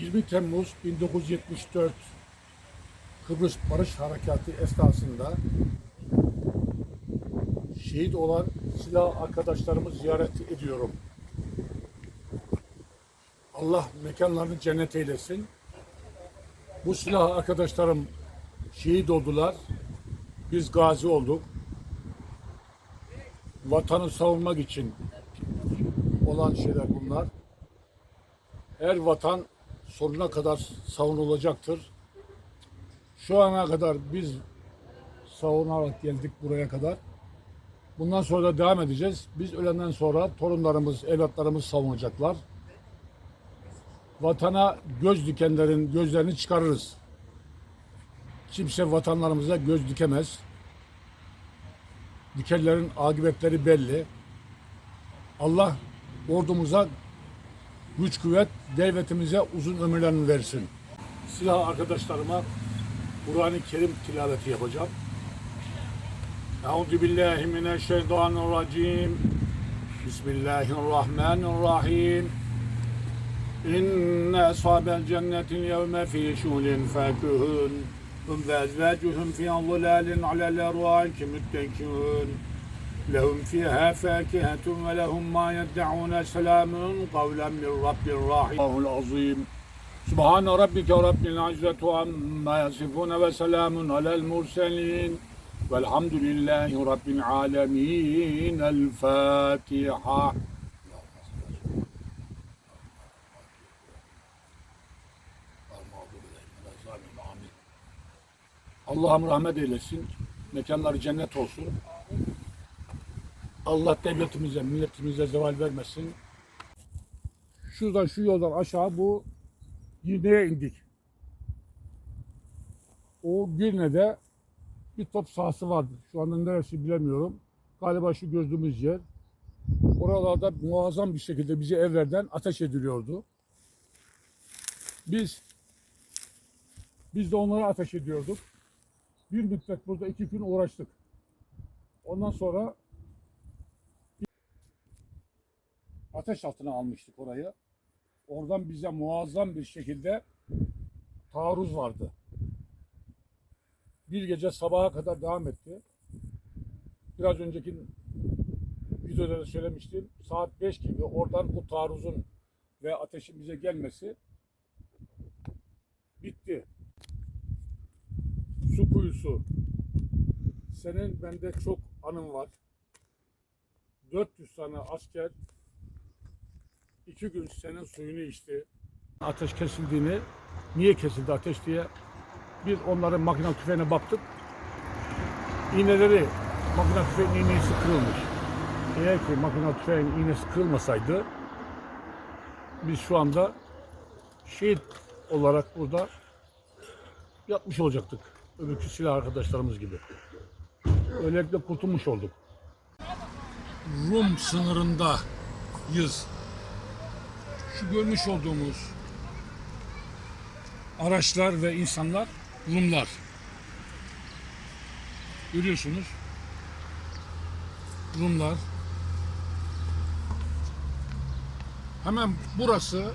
20 Temmuz 1974 Kıbrıs Barış Harekatı esnasında şehit olan silah arkadaşlarımı ziyaret ediyorum. Allah mekanlarını cennet eylesin. Bu silah arkadaşlarım şehit oldular. Biz gazi olduk. Vatanı savunmak için olan şeyler bunlar. Her vatan sonuna kadar savunulacaktır. Şu ana kadar biz savunarak geldik buraya kadar. Bundan sonra da devam edeceğiz. Biz ölenden sonra torunlarımız, evlatlarımız savunacaklar. Vatana göz dikenlerin gözlerini çıkarırız. Kimse vatanlarımıza göz dikemez. Dikenlerin akıbetleri belli. Allah ordumuza güç kuvvet, devletimize uzun ömürlerini versin. Silah arkadaşlarıma Kur'an-ı Kerim tilaveti yapacağım. Euzu billahi mineşşeytanirracim. Bismillahirrahmanirrahim. İnne ashabel cennetin yevme fi şulin fakihun. Hum ve ezvacuhum fi zilalin alel ervaiki müttekûn. لهم فيها فاكهة ولهم ما يدعون سلام قولا من رب رحيم الله العظيم سبحان ربك رب العزة عما يصفون وسلام على المرسلين والحمد لله رب العالمين الفاتحة Allah'ım rahmet eylesin. Mekanları cennet olsun. Allah devletimize, milletimize zeval vermesin. Şuradan şu yoldan aşağı bu Girne'ye indik. O Girne'de bir top sahası vardı. Şu anda neresi bilemiyorum. Galiba şu gördüğümüz yer. Oralarda muazzam bir şekilde bize evlerden ateş ediliyordu. Biz biz de onlara ateş ediyorduk. Bir müddet burada iki gün uğraştık. Ondan sonra ateş altına almıştık orayı. Oradan bize muazzam bir şekilde taarruz vardı. Bir gece sabaha kadar devam etti. Biraz önceki videoda da söylemiştim. Saat 5 gibi oradan bu taarruzun ve ateşin bize gelmesi bitti. Su kuyusu. Senin bende çok anın var. 400 tane asker iki gün senin suyunu içti. Ateş kesildiğini, niye kesildi ateş diye biz onların makinalı tüfeğine baktık. İğneleri, makinalı tüfeğin iğnesi kırılmış. Eğer ki makinalı tüfeğin iğnesi kırılmasaydı biz şu anda şehit olarak burada yatmış olacaktık. Öbürkü silah arkadaşlarımız gibi. Öylelikle kurtulmuş olduk. Rum sınırındayız şu görmüş olduğumuz araçlar ve insanlar Rumlar. Görüyorsunuz. Rumlar. Hemen burası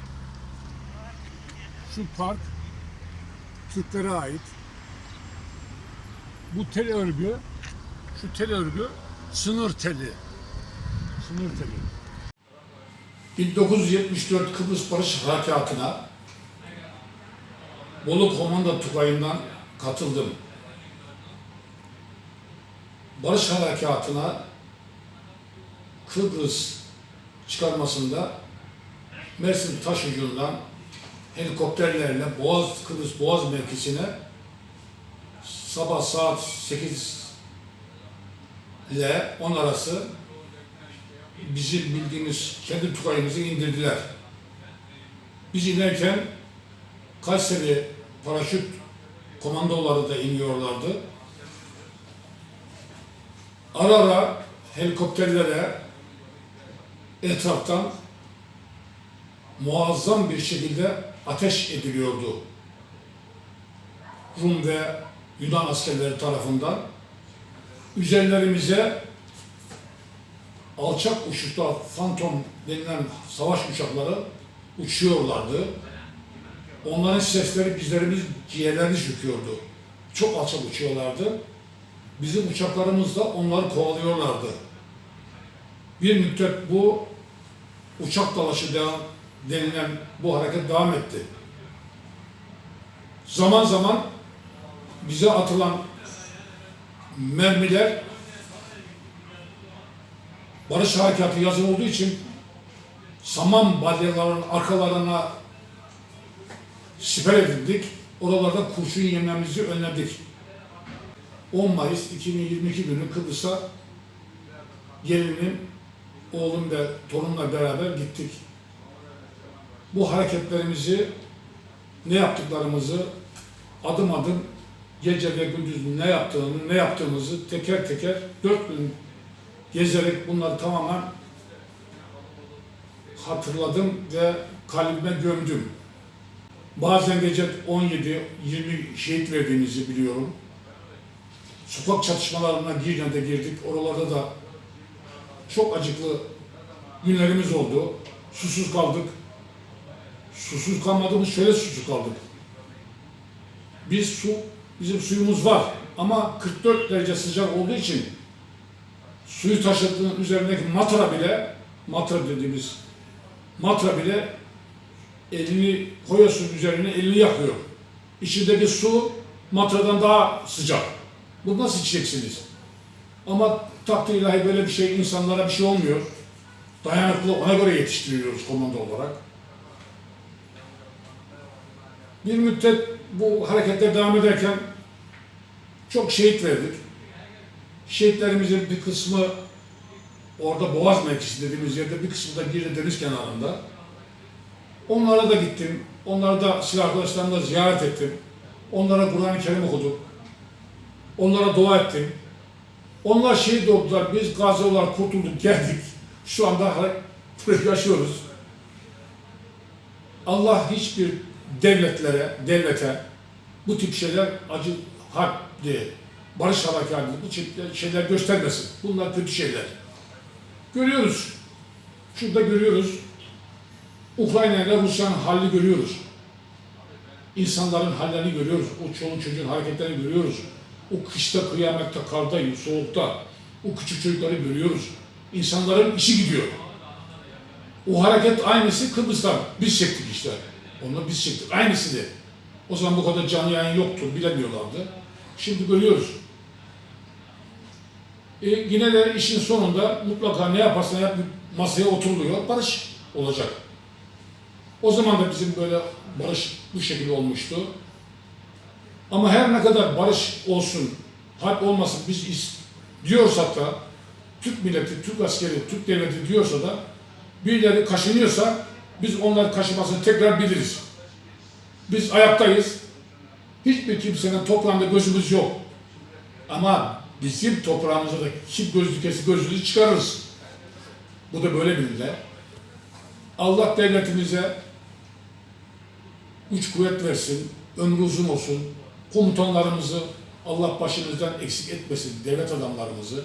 şu park Türklere ait. Bu tel örgü şu tel örgü sınır teli. Sınır teli. 1974 Kıbrıs Barış Harekatı'na Bolu Komando Tugayı'ndan katıldım. Barış Harekatı'na Kıbrıs çıkarmasında Mersin Taşucu'ndan helikopterlerle Boğaz Kıbrıs Boğaz mevkisine sabah saat 8 ile 10 arası bizim bildiğimiz kendi tugayımızı indirdiler. Biz inerken Kayseri paraşüt komandoları da iniyorlardı. Ara ara helikopterlere etraftan muazzam bir şekilde ateş ediliyordu. Rum ve Yunan askerleri tarafından. Üzerlerimize alçak uçuşta Phantom denilen savaş uçakları uçuyorlardı. Onların sesleri bizlerimiz ciğerlerini söküyordu. Çok alçak uçuyorlardı. Bizim uçaklarımız da onları kovalıyorlardı. Bir müddet bu uçak dalaşı devam, denilen bu hareket devam etti. Zaman zaman bize atılan mermiler barış harekatı yazılı olduğu için saman balyalarının arkalarına siper edildik. Oralarda kurşun yememizi önledik. 10 Mayıs 2022 günü Kıbrıs'a gelinim, oğlum ve torunla beraber gittik. Bu hareketlerimizi, ne yaptıklarımızı adım adım gece ve gündüz ne yaptığını, ne yaptığımızı teker teker dört gün gezerek bunları tamamen hatırladım ve kalbime gömdüm. Bazen gece 17-20 şehit verdiğimizi biliyorum. Sokak çatışmalarına Girne'de girdik. Oralarda da çok acıklı günlerimiz oldu. Susuz kaldık. Susuz kalmadığımız şöyle susuz kaldık. Biz su, bizim suyumuz var ama 44 derece sıcak olduğu için suyu taşıdığın üzerindeki matra bile, matra dediğimiz matra bile elini koyuyorsun üzerine elini yakıyor. İçindeki su matradan daha sıcak. Bu nasıl içeceksiniz? Ama takdir ilahi böyle bir şey insanlara bir şey olmuyor. Dayanıklı ona göre yetiştiriyoruz komando olarak. Bir müddet bu hareketler devam ederken çok şehit verdik. Şehitlerimizin bir kısmı orada Boğaz mevkisi dediğimiz yerde bir kısmı da Girne deniz kenarında. Onlara da gittim. Onları da silah arkadaşlarımla ziyaret ettim. Onlara Kur'an-ı Kerim okudum. Onlara dua ettim. Onlar şehit oldular. Biz gazi olarak kurtulduk, geldik. Şu anda yaşıyoruz. Allah hiçbir devletlere, devlete bu tip şeyler acı, harp diye, barış harekatı bu şeyler göstermesin. Bunlar kötü şeyler. Görüyoruz. Şurada görüyoruz. Ukrayna ile Rusya'nın halini görüyoruz. İnsanların hallerini görüyoruz. O çoluk çocuğun hareketlerini görüyoruz. O kışta, kıyamette, karda, soğukta o küçük çocukları görüyoruz. İnsanların işi gidiyor. O hareket aynısı Kıbrıs'ta. Biz çektik işte. Onu biz çektik. Aynısı de. O zaman bu kadar canlı yayın yoktu. Bilemiyorlardı. Şimdi görüyoruz. E, yine de işin sonunda mutlaka ne yaparsan yap masaya oturuluyor. Barış olacak. O zaman da bizim böyle barış bu şekilde olmuştu. Ama her ne kadar barış olsun, harp olmasın biz diyorsak da Türk milleti, Türk askeri, Türk devleti diyorsa da birileri kaşınıyorsa biz onların kaşımasını tekrar biliriz. Biz ayaktayız. Hiçbir kimsenin toprağında gözümüz yok. Ama bizim toprağımıza da kim gözlü kesi gözlüğü çıkarırız. Bu da böyle bilinir. Allah devletimize güç kuvvet versin, ömrü uzun olsun. Komutanlarımızı Allah başımızdan eksik etmesin, devlet adamlarımızı.